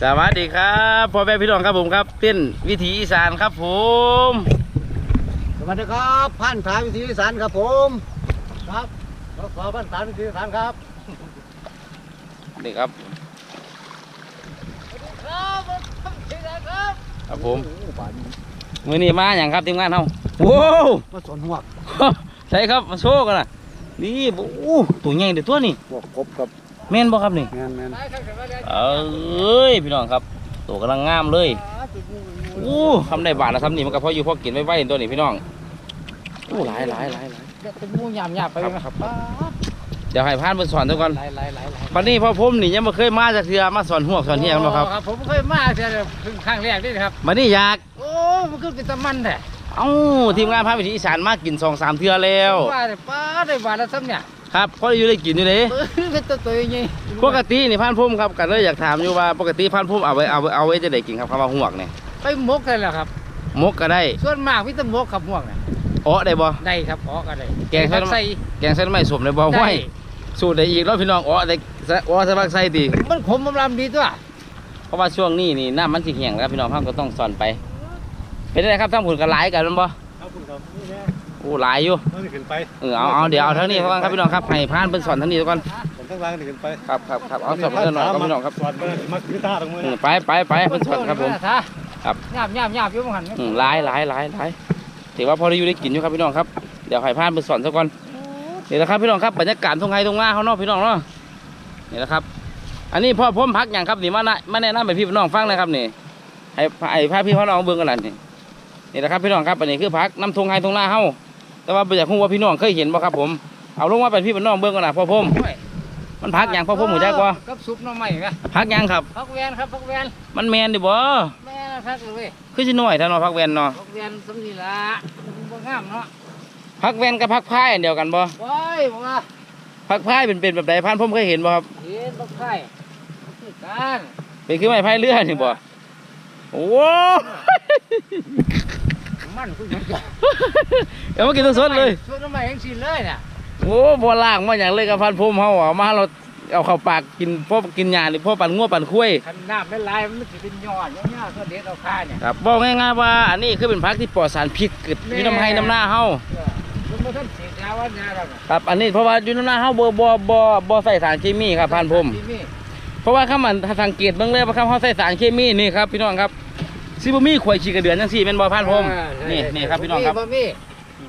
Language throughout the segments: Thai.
สวัสดีครับพ่อแม่พี่น้องครับผมครับเต้นวิถีอีสานครับผม สวัสดีครับพันธาวิธีอีสานครับผมครับรถขอพันธาวิธีอีสานครับนี่ครับครับที่ไหนครับครับผมโอ้บ้านนี้มือนี้มาอย่างครับทีมงานเฮาโว้วมาสวนหัวกใช่ครับมาโชว์กันนะนี่โอ้ตัวใหญ่เด็ดตัวนี่พวกกบกับ แม่นบ่ครับนี่แมนแมนเอ้ยพี่น้องครับ ตัวกำลังงามเลยโอ้ทำได้บาทละทำนี่มันก็พออยู่พอกินไว้ไว้ตัวนี้พี่น้องโอ้หลายหลายหลายหลายเป็นงูหยาบหยาบไปครับครับเดี๋ยวให้พานเพิ่นสอนทุกคนหลายหลายหลายหลายวันนี้พ่อผมนี่ยังไม่เคยมาจากเทือมาสอนหัวสอนเฮียกันบ่ครับครับผมเคยมาเจอเพิ่งครั้งแรกนี่ครับวันนี้อยากโอ้มันคือเป็นตะมันแท้เอ้าทีมงานพาวิถีอีสานมากินสองสามเทือแล้วว่าแต่ป้าได้บาทละซ้ำเนี่ย ครับพอได้อยู่ได้กินอยู่เลยเออเป็นตัวตัวยังไงปกตินี่พานพุ่มครับกันเลยอยากถามอยู่ว่าปกติพานพุ่มเอาไว้เอาไว้เอาไว้จะได้กินครับคำว่าหวกเนี่ยไปมกได้แล้วครับ มกก็ได้ ส่วนมากวิตามกขับม่วงเนี่ยอ้อได้บ่ได้ครับอ๋อก็ได้แกงใส่น้ำใส่แกงเส้นไม่สมได้บ่ห้วยสูตรได้อีกแล้วพี่น้องอ้อได้อ้อสะบักใส่ดีมันขมมันลำดีตัวเพราะว่าช่วงนี้นี่น้ำมันสิแห้งแล้วพี่น้องพันก็ต้องสอนไป เป็นไงครับทั้งผุนกันหลายกันแมันบ่ครับคุณครับนี่แน่โอ้หลายอยู่ต้องขึ้นไปเออเอาเอาเดี๋ยวเอาทั้งนี้ก่อนครับพี่น้องครับให้พานเป็นสอนทั้งนี้ก่อนผมต้องล้างนี่ขึ้นไปครับครับครับเอาสอนเพิ่นหน่อยครับพี่น้องครับสอนเบอร์มักพิต้าตรงมืออืมไปไปไปเพิ่นสอนครับผมครับหยาบหยาบหยาบอยู่มั้งหันอืมหลายหลายหลายหลายถือว่าพอได้อยู่ได้กินอยู่ครับพี่น้องครับเดี๋ยวให้พานไปสอนซะก่อนนี่แหละครับพี่น้องครับบรรยากาศทงไฮทงหน้าเขาเนาะพี่น้องเนาะนี่แหละครับ อันนี้พ่อผมพักอย่างครับนี่มาแนะมาแนะนำไปพี่น้องฟังเลยครับนี่ให้ให้พาพี่พ่อน้องเบิ่งกันล่ะนี่นี่แหละครับพี่น้องครับอันนี้คือพักน้ำทงไฮทงหน้าเฮา แต่ว่าอยากรู้ว่าพี่น้องเคยเห็นบ่ครับผม เอาลงมาเป็นพี่เป็นน้องเบิ่งกันล่ะพ่อผมมันพักอย่างพ่อผมหูจักว่ากับซุปหน้ำใหม่กะพักอย่างครับพักแวนครับพักแวนมันแมนดิบ่แม่พักเลยเว้ยคือสิน้อยถ้าเนาะพักแวนเนาะพักแวนสำนีละบ่งามเนาะพักแวนกับพักพายอันเดียวกันบ่ว้ายบอกว่าพักพายเป็นเป็นแบบใดพันผมเคยเห็นบ่ครับเห็นบักไข่คือการเป็นคือไม้พายเรือนี่บ่โอ้ มันคือมันจะเดี๋ยวมากินสดๆเลยซุปหน้ำใหม่ยังสิเลยเนี่ยโอ้บ่ล่างมาอย่างเลยกับพันผมเฮาเอามาเราเอาเข้าปากกินพ่อกินหญ้าหรือพ่อปั่นงัวปั่นคุ้ยคันน้ำไม่ลายมันสิเป็นยอดยอดๆก็เด็ดเอาค่าเนี่ยครับบอกง่ายๆว่าอันนี้คือเป็นพักที่ปลอดสารพิษเกิดอยู่น้ำให้น้ำหน้าเฮาเออมันบ่ทันสีดยาวันยาแล้วน่ะครับอันนี้เพราะว่าอยู่น้ำหน้าเฮาบ่บ่บ่บ่ใส่สารเคมีครับพันผมที่นี่เพราะว่าข้ามันถ้าสังเกตเบิ่งเลยว่าข้าเขาใส่สารเคมีนี่ครับพี่น้องครับ ซิบ่มีข่อยฉีกกระเดือนจังซี่แม่นบ่พันผมอ่าใช่นี่นี่ครับพี่น้องครับบ่มี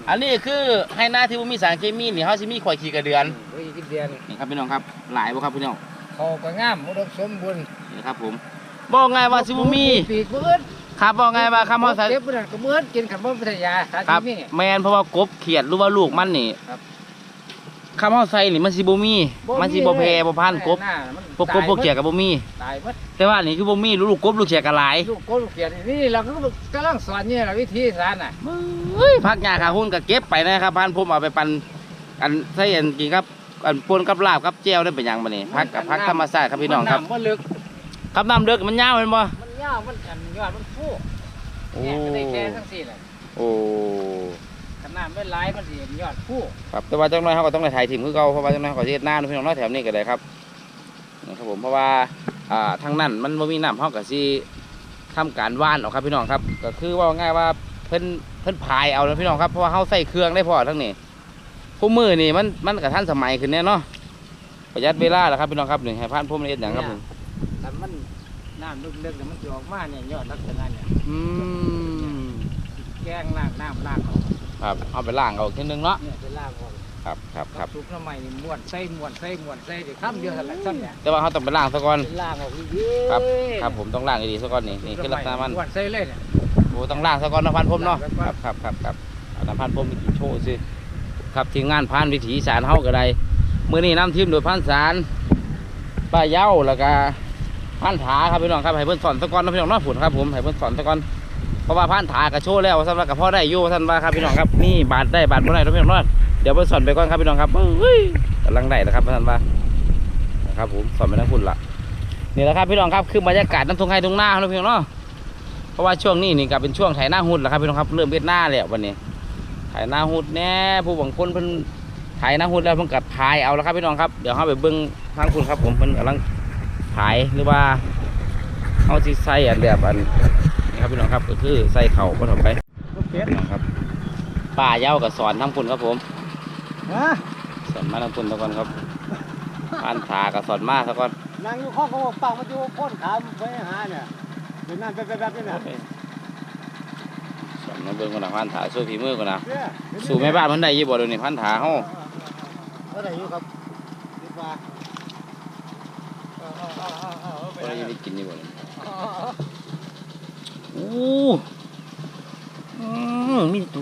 อันนี้คือให้หน้าที่บ่มีสารเคมีนี่เฮาสิมีข่อยฉีกกระเดือนบ่มีกินเดือนนี่ครับพี่น้องครับ หลายบ่ครับพี่น้องเขาก็งามอุดมสมบูรณ์นี่ครับผมบอกง่ายว่าสิบ่มีปีกเบิดครับบอกง่ายว่าคำเฮาใส่เก็บเบิดก็เบิดกินขันบ่พัทยาสาครัธิบมีแม่นเพราะว่ากบเขียดหรือว่าลูกมันนี่ ครับคำเฮาใส่นี่มันสิบ่มี มันสิบ่แพ้บ่พันกบหามันพวกกบพวกเขียดก็บ่มีตายหมดแต่ว่านี่คือบ่มีลูกกบลูกเขียดก็หลายลูกกบลูกเขียดนี่เราก็กำลังสอนนี่แหละวิธีสารน่ะเฮ้ยพักหญ้าขาหุ้นก็เก็บไปนะครับพันผมเอาไปปั่นอันใส่อันกินครับอันปนกับลาบกับแจ่วได้เป็นหยังบ่นี่พักกับพักธรรมชาติครับพี่น้องครับมัำมันลึกครับน้ำเดือกมันยาวแม่นบ่มันยาวมันอันยอดมันฟูโอ้เนี่ยก็ได้แค่ทั้งสี่แหละโอ้ ขนาดไม่หลายมันสิยอดฟูครับแต่ว่าจังน้อยเฮาก็ต้องได้ถ่ายถิ่มคือเก่าเพราะว่าจังน้อยเขาสิเฮ็ดหน้าพี่น้องเนาะแถวนี้ก็ได้ครับนะครับผมเพราะว่าอ่าทางนั้นมันบ่มีน้ำเฮาก็สิทำการว่านเอาครับพี่น้องครับ ก็คือว่าง่ายว่าเพิ่นเพิ่นพายเอานะพี่น้องครับเพราะว่าเฮาใส่เครื่องได้พอทั้งนี้ผู้มือนี่มันมันก็ทันสมัยขึ้นแน่เนาะประหยัดเวลาแหละครับพี่น้องครับนี่ให้ผ่านผมเฮ็ดหยังครับผมแต่มันน้ำลึกๆแต่มันจะออกมาเนี่ยยอดลักษณะเนี่ยอืมแกงล้างน้ำล้างออก ครับเอาไปล้างเอาอีกทีนึงเนาะเนี่ยไปล้างออกครับครับครับซุปน้ำใหม่นี่ม้วนใส่ม้วนใส่ม้วนใส่เดี๋ยวข้ามเดียวกันแหละซ้ำเนี่ยแต่ว่าเฮาต้องไปล้างซะก่อนไปล้างออกดีๆครับครับผมต้องล้างให้ดีซะก่อนนี่นี่คือลักษณะมันม้วนใส่เลยเนี่ย โอ้ต้องล้างซะก่อนนะพันผมเนาะล้างคก่รัอบนครับครับครับเอาน้ำพันผมไปกินโชว์สิครับทีมงานพันวิถีอีสารเฮาก็ได้มื้อนี้นำทีมโดยพันสารป้าเย้าแล้วก็พันถาครับพี่น้องครับให้เพิ่นสอนซะก่อนนะพี่น้องเนาะผุนครับผมให้เพิ่นสอนซะก่อน เพราะว่าพันถาก็โชว์แล้วว่าซั่นว่าก็พอได้อยู่ว่าซั่นว่าครับพี่น้องครับนี่บาทได้บาทบ่ได้เนาะพี่น้องเดี๋ยวเพิ่นสอนไปก่อนครับพี่น้องครับเฮ้ยกำลังได้นะครับว่าซั่นว่านะครับผมสอนไปทั้งพุ่นละนี่แหละครับพี่น้องครับคือบรรยากาศน้ำทงไห้ทงหน้าเนาะพี่น้องเนาะเพราะว่าช่วงนี้นี่ก็เป็นช่วงไถหน้าหุดแล้วครับพี่น้องครับเริ่มเวียดหน้าแล้ววันนี้ไถหน้าหุดแน่ผู้บางคนเพิ่นไถหน้าหุดแล้วเพิ่นกัดพายเอาแล้วครับพี่น้องครับเดี๋ยวเราไปเบิ้งทางคุณครับผมเพิ่นกำลังพายหรือว่าเอาที่ใส่อันแบบอัน ครับพี่น้องครับก็คือใส่เข่าก็ทำไปลูกเป็ดพี่น้องครับป้าเย้ากับสอนทั้งคุณครับผมฮะสอนมาทั้งคุณตะก่อนครับพันขากับสอนมาตะก่อนนั่งอยู่ข้องเขาบอกปากมันอยู่พ้นขามไปหาเนี่ยเป็นนั่นเป็นแบบนี้เนี่ยสอนมาเบิ่งกันนะพันขาสู้ฝีมือกันนะเนี่ยสู่แม่บ้านเพิ่นได้อยี่บ่เดี๋ยวนี้พันขาเฮาก็ได้อยู่ครับคิดว่าบ่ได้ได้กินยี่บ่เลย โอ้อืมมีตู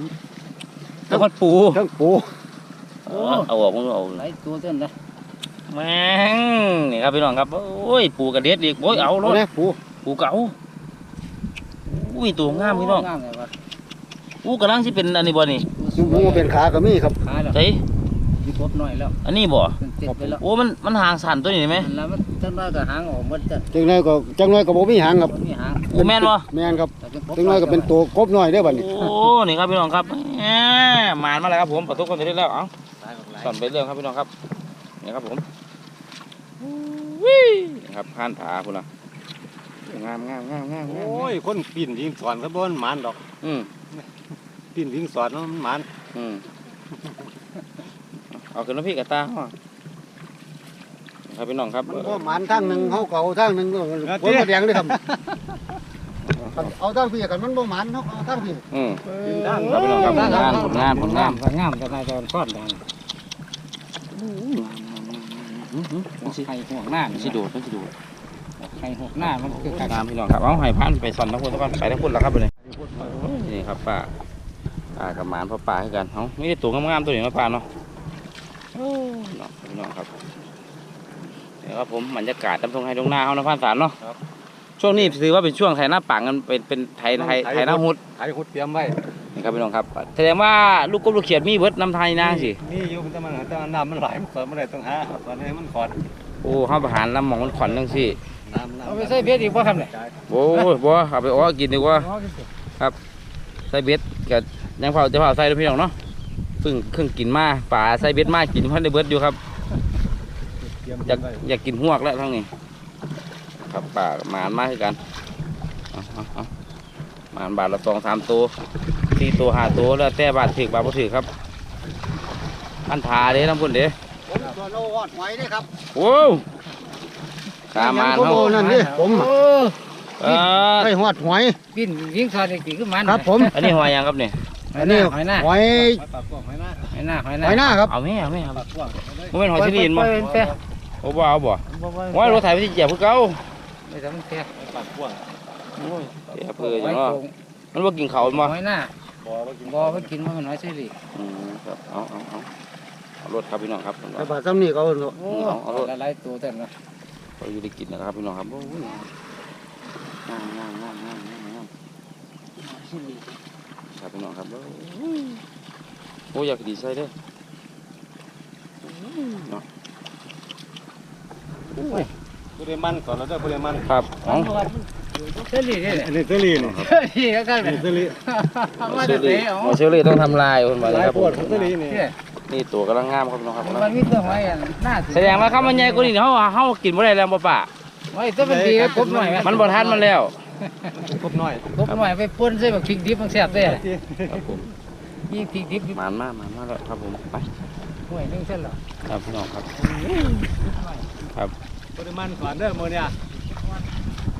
ตะกอนปูทั้งปูเอาเอาออกมึงเอาไหลตัวเต้นนะแม่งนี่ครับพี่น้องครับโอ้ยปูกระเด็ดอีกโอ้ยเอารถเนี่ยปูปูเก๋าอุ้ยตัวงามพี่น้องงามเลยวะอู้กำลังสิเป็นอันนี้บ่นี่ปูเป็นขาก็มีครับขาแล้วใช่มีครบหน่อยแล้ว อันนี้บ่เป็นติดไปแล้วโอ้มันมันห่างสั่นตัวนี้เห็นไหมมันแล้วมัน จังน้อยก็หางออกหมดจะจังน้อยก็จังน้อยก็บ่มีหางครับบ่มีหางโอ้แม่นบ่แม่นครับแต่เป็นครบจังน้อยก็เป็นตัวกบน้อยได้อบัดนี้โอ้นี่ครับพี่น้องครับแหมหมานมาแล้วครับผมประตูคนที่ได้แล้วเอ้าหลายออกหลายสั่นไปเรื่องครับพี่น้องครับนี่ครับผมวินี่ครับผ่านผาพุ่นน่ะงามงามงามงามงามโอ้ยคนปีนยิงสอนซะบ่มันหมานดอก อืมปีนยิงสอนมันหมานอืมเอาขึ้นมาพี่กับตาเฮานี่ ครับพี่น้องครับมันก็หมันทางหนึงเฮาก็เอาทางหนึงก็ผลมาแดงเลยครับเอาทางพี่กันมันบ่หมันเฮาเอาทางพี่อืมครับพี่น้องครับผลงานผลงานผลงานก็งามจะนายจะก้อนแดงไข่ห่วงหน้ามันสิโดดมันสิโดดไข่ห่วงหน้ามันคือกัดตามพี่น้องครับเอาให้พันไปสอนทั้งคนทั้งคนไปทั้งคนแล้วครับไปเลยนี่ครับป้าป้ากับหมานพ่อป้าคือกันเอาไม่ได้ตัวงามๆตัวนี้มาป้าเนาะโอ้เนาะพี่น้องครับ เดี๋ยวครับผมบรรยากาศตำทงให้ตรงหน้าเขานะพันสารเนาะช่วงนี้ถือว่าเป็นช่วงไถหน้าปังกันเป็นเป็นไถไถไถหน้าหุดไอ้ขุดเตรียมไว้นี่ครับพี่น้องครับแสดงว่าลูกกบลูกเขียดมีเบิดน้ำไทยนะสินี่อยู่มันแต่มันแต่ว่าน้ำมันไหลมันเปิดมันได้ต้องหาตอนนี้มันขอดโอ้ห้าประหารลำหมองมันขวัญจังสิน้ำน้ำเอาไปใส่เบ็ดอีกบ่ครับเนี่ยโอ้ยบ่เอาไปอ้อกินดีกว่าใส่เบ็ดกับยังเผาจะเผาใส่ด้วยพี่น้องเนาะเพิ่งเครื่องกินมาป่าใส่เบ็ดมากินเพันได้เบิดอยู่ครับเตรียม อยากไว้อยากกินหวกแล้วทั้งนี้ครับป่าหมานมาคือกันเอาเอาเอาหมานบาทละสองสามตัวสี่ตัวห้าตัวแล้วแต่บาทถือบาทบ่ถือครับ อันทาเด้ทั้งพุ่นเด้ผมตัวโลวอดหอยเด้ครับโว้วขามานผมเฮาเอานั่นเด้ผมโอ้เออได้หอดหอยปิ้นยิงซอดอีกทีคือมันครับ ผม อันนี้หอยยังครับเนี่ยหอยหน้าหอยหน้าหอยไว้ปากกว้างไว้นะหอยหน้าหอยหหน้าอยหน้าครับเอาไหมเอาไหมครับปากกว้างไว้เลยบ่แม่นหอยชนิดบ่ปล่อยเป็นแปะ โอ้บ่เอาบ่บ่บ่ว่ารถไถไปที่เหยียบคือเก่าไม่ทำแปะไว้ปากกว้างโอ้ยเดี๋ยวเพื่อจังเนาะมันว่ากินเขาวบ่หอยหน้าบ่ว่ากินบ่ไปกินว่ามันน้อยใช่ดิอืมครับเอาเอาเอาเอารถครับพี่น้องครับแต่บาดซ้ำนี่เขาเอาโอ้หลายๆตัวแต่ละเขาอยู่ได้กินนะครับพี่น้องครับโอ้ยงามงามงามงามงามงามครับพี่น้องครับโอ้ยโอ้ยอยากดีใส่เด้อเนาะ ผู้ใดมันก่อนแล้วเด้อผู้ใดมันครับเอาเชอรี่เนี่อันนี้เซรีนี่เชอรี่ก็กันเซรีมาเชแต่อเตะรี่เอาเชอรี่ต้องทำลายคนมาหเลยลายครับปวดเซรีนี่นี่ตัวกำลังงามครับน้องครับมันมีตัวหอยอันหน้าแสดงว่าข้าวมันใหญ่กว่านี้เฮาเฮากินบ่ได้แล้วบ่ป่าหอยตัวมันดีกบหน่อยมันบ่ทันมันแล้วครบหน้อยกบหน่อยไปป่นใส่แบักพริกดิบมันแซ่บเด้ครับผมยี่พริกดิบมานมากมานมากแล้วครับผมไปห่วยนึงเส้นหรอครับพี่น้องครับผู้ ใดมันก่อนเด้อมื้อเนี่ย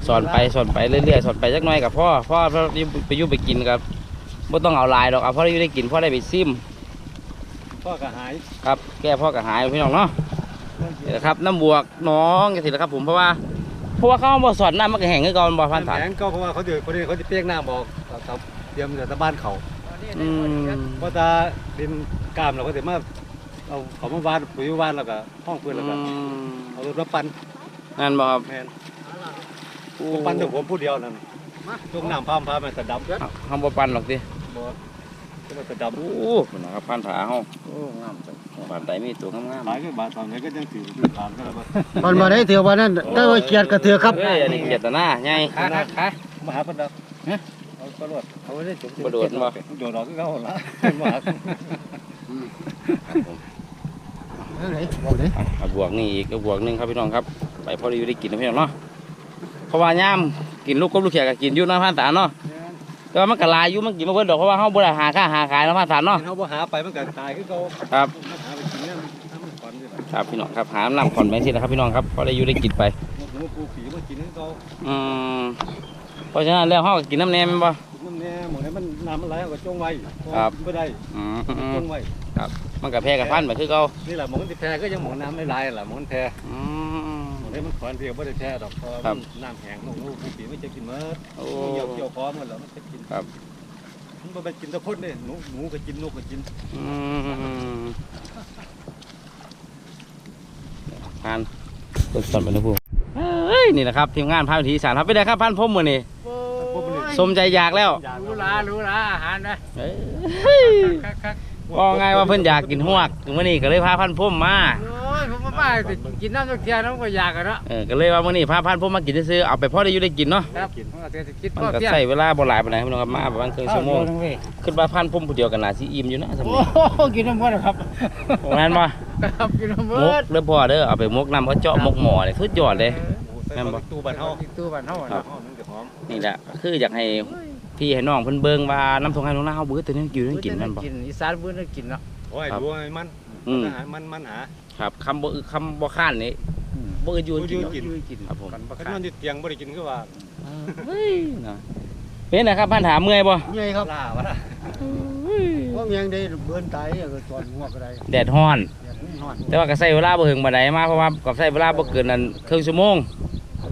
สอนไปสอนไปเรื่อยๆสอนไปจักหน่อยกับพ่อพ่อพ่อไปอยุ่ไปกินครับไม่ต้องเอาหลายดอกเอาพ่อได้อยู่ได้กินพ่อได้ไปซิมพ่อก็หาย ครับแก้พ่อกับหายพี่น้องเนาะนี่แหละครับน้ำบวกน้องกันสิละครับ ผมเพราะว่าเพราะว่าเขาบ่สอนน้ำมันก็แห้งคือเก่ามันบ่พันฐานแข็งก็เพราะว่าเขาเดือดคนนี้เขาจะเปียกน้ำบอกครับเตรียมจะตะบ้านเขาอืม เพราะตาดินกล้ามเราก็จะมา เอาเขามาวานปุ๋ยวานแล้วก็ห้องเพื่อนแล้วก็เอารถมาปั่นนั่นบ่ครับแมนผมปั่นถึงผมผู้เดียวนั่นลูกน้ำพามพามันสะดับเอาเขาบ่ปันหรอกสิบ่ก็มันสะดับโอ้พี่น้องครับพันฐานเฮาโอ้งามจังบานใดมีตัวงามหลายก็บาทตอนนี้ก็ยังถือถามกันแล้วว่ามันมาได้เถื่อวันนั้นได้ว่าเกียดกระเถือครับๆเฮ้ยอันนี้เกียรติหน้าใหญ่ขาขาขามาหาคนดับเอาตำรวจเอาไว้ได้จุกบ่โดดบ่โดดออกก็เขาละมาหาเอ้ย ไหนบอกเลยเอาบวกนี่อีกเอาบวกหนึงครับพี่น้องครับ ไปพ่อได้อยู่ได้กินนะพี่น้องเนาะเพราะว่ายามกินลูกกบลูกเขียดก็กินอยู่เนาะพันสารเนาะแต่ว่ามันก็หลายอยู่มันกินมาเพิ่นดอกเพราะว่าเฮาบ่ได้หาค่าหาขายเนาะพันสารเนาะ เขาบ่หาไปมันก็ตายคือเขาครับ มันหาไปกินเนี่ยถ้ามันก่อนนี่แหละครับพี่น้องครับหาน้ำขอนไปสินะครับพี่น้องครับพอได้อยู่ได้กินไปหนูปูผีมันกินคือเขาอืมเพราะฉะนั้นแล้วเฮาก็กินน้ำแหนมแม่นบ่ มันแน่หมองไหนมันน้ำมันไหลเอาก็จ้องไว้ครับ ไม่ได้อืมจ้องไว้ มันก็แพ้กับพันธุ์ไปคือเก่านี่แหละหมองมันสิแพ้ก็ยังหมองน้ำไม่ไหลแหละหมองมันแพ้อืม หมองไหนมันขอนเพียงไม่ได้แพ้ดอกเพราะครับมันน้ำแห้งหนูหนูปูผีมันจะกินเมื่อโอ้ เกี่ยวเกี่ยวคอมันแล้วมันจะกินครับ มันบ่ไปกินแตะคนเนี่ยหนูหนูก็กินนกก็กินอืมผ่านต้นสนไปนะพูเฮ้ยนี่แหละครับทีมงานพาวิถีอีสานครับไปได้ครับพันธุ์พมมือนี่สมใจอยากแล้ว รู้ละรู้ละอาหารนะเอ้ยคักคัก ว่าไงว่าเพิ่นอยากกินหวกมื่อนี้ก็เลยพาพันธุ์พมมาโอ้ยผมมาบ้าแต่กินน้ำตกเทียนน้ำก็อยากกันเนาะเออก็เลยว่ามื่อนี้พาพันธุ์พมมากินซื้อๆเอาไปพ่อได้อยู่ได้กินเนาะครับผมก็จะคิดมันพ่อก็เทียนใช้เวลาบ่หลายปานใดครับพี่น้องครับมาประมาณครึ่งชั่วโมงขึ้นมาพันธุ์พมผู้เดียวกันน่าสิอิ่มอยู่นะสมโอ้มุติโหกินน้ำมันครับตรงนั้นบ่ครับกินน้ำมมันกเด้อพ่อเด้อเอาไปมกน้ำเขาเจาะมกหม้อเลยสุดยอดเลยใส่แม่นบ่มาตู้บ้านเฮาตู้บ้านเฮาครัเนาะบหอมมันก็หอมนี่แหละคืออยากให้ พี่ให้น้องเพิ่นเบิ่งว่าน้ำทงไห้ลงหน้าเฮาเบื่อตัวนี้กินได้กินแม่นบ่ กินอีสานเบื่อกินเนาะโอ้ยครับ ดูให้มันอืมมันหามันมันหาครับคำบ่อึคำบ่ค้านนี่บ่อึอยู่กินบ่เนาะ กินกินครับผม กันประคันกาศมันอยู่เตียงบ่ได้กินคือว่าเฮ้ยนะเป็นนะครับพันถามเมื่อยบ่ใหญ่ครับล่าวะล่ะว่าเมียงได้เบิ่นตายก็ตอนหัวก็ได้แดดร้อน อยากนอนแต่ว่าก็ใช้เวลาบ่ถึงบ่ได้มาเพราะว่าก็ใช้เวลาบ่เกินนั้นครึ่งชั่วโมง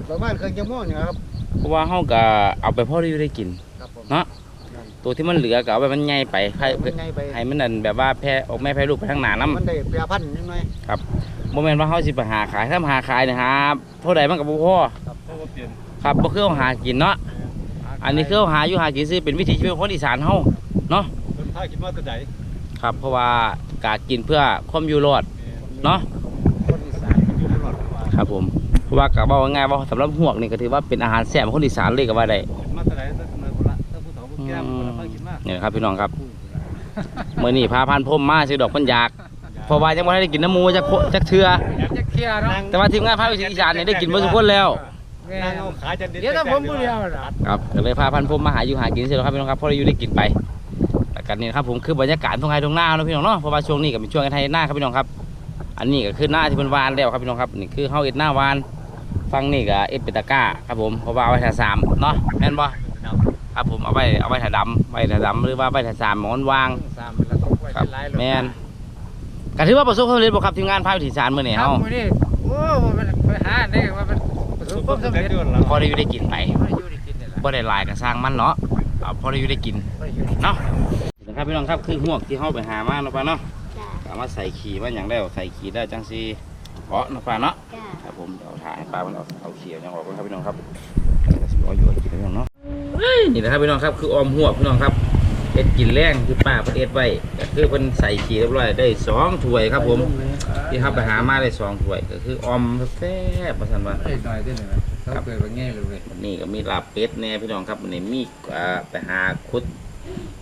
ประมาณครึ่งชั่วโมงนี่ครับเพราะว่าเฮาก็เอาไปพอได้อยู่ได้กินครับผม เนาะตัวที่มันเหลือก็เอาไปมันใหญ่ไปให้มันไงไปให้มันนั่นแบบว่าแพร่ออกแม่แพร่ลูกไปทางหน้านํมันได้เปียพันธุ์นิดหน่อยบ่แม่นว่าเฮาสิไปหาขายถ้าหาขายเนะฮะเท่าใดมันก็บ่พอเพราะว่าเปลี่ยนครับบ่คือเอาหากินเนาะอันนี้คือเอาหาอยู่หากินซื้อเป็นวิถีชีวิตของคนอีสานเฮาเนาะเพิ่นพากินมาแต่ใดครับเพราะว่ากากินเพื่อความอยู่รอดเนาะคนอีสานอยู่ตลอดว่าครับผมเพราะว่ากะเว้าง่ายๆว่าสำหรับหวกนี่ก็ถือว่าเป็นอาหารแซ่บของคนอีสานเลยก็ว่าได้กินมาแต่ใด นละพากินมานี่ครับพี่น้องครับมื้อนี้พาพันธุ์พรมมาซื้อดอกเพิ่นอยากเพราะว่าจังบ่ได้กินน้ำหมูจักโคจักเทื่อจะเคลียร์เนาะแต่ว่าทีมงานภาควิถีอีสานนี่ได้กินเบ่ทุกคนแล้วนั่งเอาขาจะเด็ดเดี๋ยวถ้าผมผู้เดียวนะครับก็เลยพาพันธุ์พรมมาหาอยู่หากินเสร็จแล้วครับพี่น้องครับพอได้อยู่ได้กินไปแล้วกันนี่นะครับผมคือบรรยากาศตรงไห้ตรงหน้าเนาะพี่น้องเนาะเพราะว่าช่วงนี้ก็เป็นช่วงไทยหน้าครับพี่น้องครับ อันนี้ก็คือหน้าที่เป็นวานแล้วครับพี่น้องครับนี่คือเฮาเอ็ดหน้าวานฟังนี่ก็เอ็ดเปนตะกร้าครับผมเพราะว่าเอาไว้ถ่ายสามเนาะแม่นบ่ ครับผมเอาไว้เอาไว้ถ่ายดำไว้ถ่ายดำหรือว่าไว้ถ่ายสามหมอนวางสามแล้วต้องไว้ครับเป็นลายแม่นก็ถือว่าประสบความสำเร็จบ่ครับทีมงานภาควิถีอีสานมื้อนี้ครัเฮาบมื้อนี้โอ้มันไปหาได้ว่ามันประสบความสำเร็จด้วยแล้วพอได้อยู่ได้กินไปไม่อยู่ได้กินนี่แหละบ่ได้หลายก็สร้างมันเนาะเอาพอได้อยู่ได้กินไม่อยู่ได้เนาะนะครับพี่น้องครับคือหวกที่เฮาไปหามาเนาะป้าเนาะจ้าสามารถใส่ขี่มาอย่างแล้วใส่ขี่ได้จังซีเพาะเนาะป้าเนาะจ้าครับผมเดี๋ยวเอาถ่ายให้ป้ามันเอาเอาเขียวยังออกก่อนครับพี่น้องครับเดี๋ยวสิเอาอยู่กินพี่น้องเนาะ นี่นะครับพี่น้องครับคือออมหวกพี่น้องครับเอ็ดกินแรงคือป้าเพิ่นเอ็ดไว้ก็คือเพิ่นใส่ขี่เรียบร้อยได้สองถ้วยครับผมที่ครับไปหามาได้สองถ้วยก็คือออมแซ่บประสันว่าไอ้หน่อยได้หน่อยเขาเคยไปแง่เลยเว้ยวันนี้ก็มีลาบเป็ดแน่พี่น้องครับวันนี้มีอ่าไปหาคุด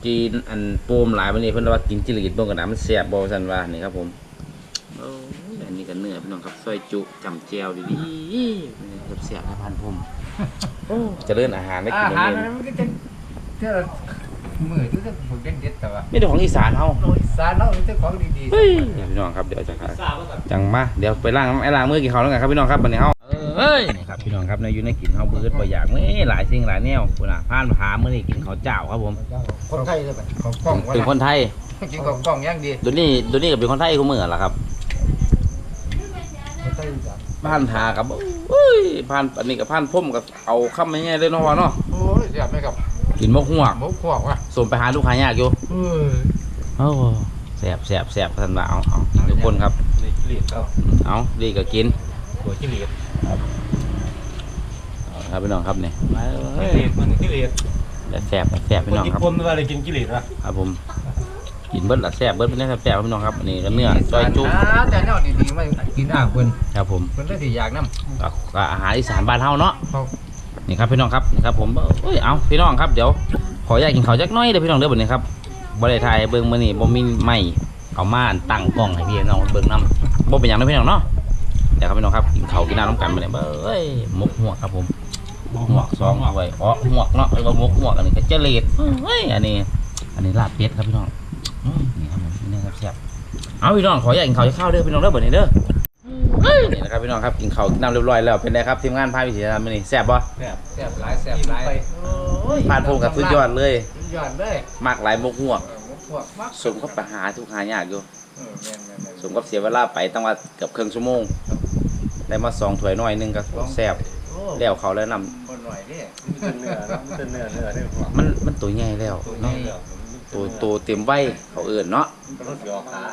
จีนอันโปมหลายวันนี้เพิ่นว่ากินจิริตบ่กันนะมันแซ่บบ่ว่าซั่นว่านี่ครับผมโอ้ยอันนี้ก็เนื้อพี่น้องครับซอยจุจำแจวดีๆแซ่บๆให้พันผม เจะเลื่อนอาหารได้กิอานหารเย็นมันก็จะเท่ามือที่จะฝึกเด็ดๆแต่ว่าๆไม่ได้ของอีสานเฮาโรยสารเนาะเจ้าของดีๆ เฮ้ยเดี๋ยวพี่น้องครับเดี๋ยวจะครับจังมาเดี๋ยวไปล้างไอ้ล้างมือกินข้าวแล้วกันครับพี่น้องครับวันนี้เฮาเอ้ยนี่ครับพี่น้องครับในอยู่ในกินเฮาเบิดบ่อยากมื้อหลายสิ่งหลายแนวพุ่นน่ะผ่านมาหามื้อนี้กินข้าวเจ้าครับผมคนไทยเลยแบบของกล้องว่าเป็นคนไทยกินของกล้องอย่างดีตัวนี้ตัวนี้ก็เป็นคนไทยคู่มือล่ะครับ คนไทยจ้ะ ผ่านทากับเอ้ยผ่านอันนี้กับผ่านพ่มกับเอาคำไม่ง่ายเลยเนาะว่าเนาะโอ้ยเสียบไหมครับกินมกหัวกหมูขวบว่ะสมไปหาลูกค้ายากอยู่เออโอ้แสบแสบแสบท่านว่าเอาเอากินทุกคนครับนี่เกลียดครับเอาดีก็กินหัวกิเลสเอาครับพี่น้องครับเนี่ยมากิเอ้เลยสมันกิเลสแล้วแสบแล้วแสบพี่น้องกินครับกลมไม่ว่าเลยกินกิเลสวะครับผม กินเบิดละแสบเบิดเป็นแสบแสบพี่น้องครับอันนี้ก็เนื้อซอยจุแต่เนาะดีๆไม่กินอ่างเพิ่นครับผมเพิ่นเลยที่อยากนำก็ก็อาหารอีสานบ้านเฮาเนาะเขานี่ครับพี่น้องครับนี่ครับผมเอ้ยเอาพี่น้องครับเดี๋ยวขออยากกินข้าวจักหน้อยเด้อพี่น้องเด้อบัดนี้ครับบ่ได้ถ่ายเบิ่งมื้อนี้บ่มีไม้เอามาอันตั้งกล้องให้พี่น้องเบิ่งนํบ่เป็นหยังเด้อพี่น้องเนาะเดี๋ยวครับพี่น้องครับกินข้าวกินน้ำน้ำกันบัดนี้เบ้ยหมกหัวครับผมหมวกสองถ้วยอ๋อหมวกเนาะไอ้ว่าหมวกหมวกอันนี้ก็เจเลดเฮ้ยอันนี้ อันนี้ลาบเป็ดครับพี่น้องอืม นี่ครับผมนี่ครับแซ่บเอาพี่น้องขออยากกินข้าวจะข้าวเด้อพี่น้องเด้อเบิดนี้เด้อเนี่นะครับพี่น้องครับกินข้าวกินน้ำเรียบร้อยแล้วเป็นไงครับทีมงานพาวิถีทำมื้อนี้แซ่บบ่แบบแซ่บหลายแซ่บหลายผ่านพงกับสุดยอดเลยยอดเลยมากหลายมกหมวกพวมักสมกับไปหาทุกหายากอยู่สมกับเสียเวลาไปตั้งว่าเกือบครึ่งชั่วโมงได้มาสองถ้วยน้อยนึงก็แซ่บโอ้แล้วเขาแล้วนำบ่หน่อยเด้มันเนื้อมันเนื้อเนื้อเนี่ยหัวมันมันตัวใหญ่แล้วตัวใหญ่เนาะ ตัวตัวเต็มใบเขาเอื่นเนาะมันรสหยอกขา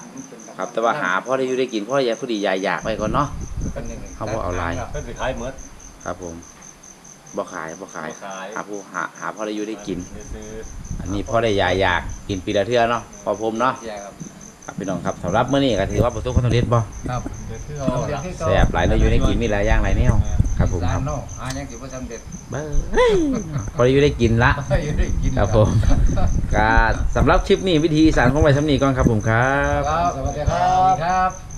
ครับแต่ว่าหาพ่อได้อยู่ได้กินพ่อได้ยายผู้ดียายอยากไปก่อนเนาะเป็นหนึ่งเขาบ่เอาหลายเป็นสิขายหมดครับผมบ่ขายบ่ขายบ่ขายหาผู้หาหาพ่อได้อยู่ได้กินซื้ออันนี้พ่อได้ยายอยากกินปีละเทื่อเนาะพอผมเนาะแย่ครับครับพี่น้องครับสำหรับมื้อนี้ก็ถือว่าประสบความสำเร็จบ่ครับเดี๋ยวคือเอาเอาเดี๋ยวแซ่บหลายเนาะอยู่ได้กินมีหลายอย่างหลายแนวครับ ผมครับเนาะหายังสิบ่สำเร็จเบ้อพอได้อยู่ได้กินละ อยู่ได้กินครับผม ก็สำหรับคลิปนี้วิธีอีสารของไว้สำนีก่อนครับผมครับ ครับสวัสดีครับ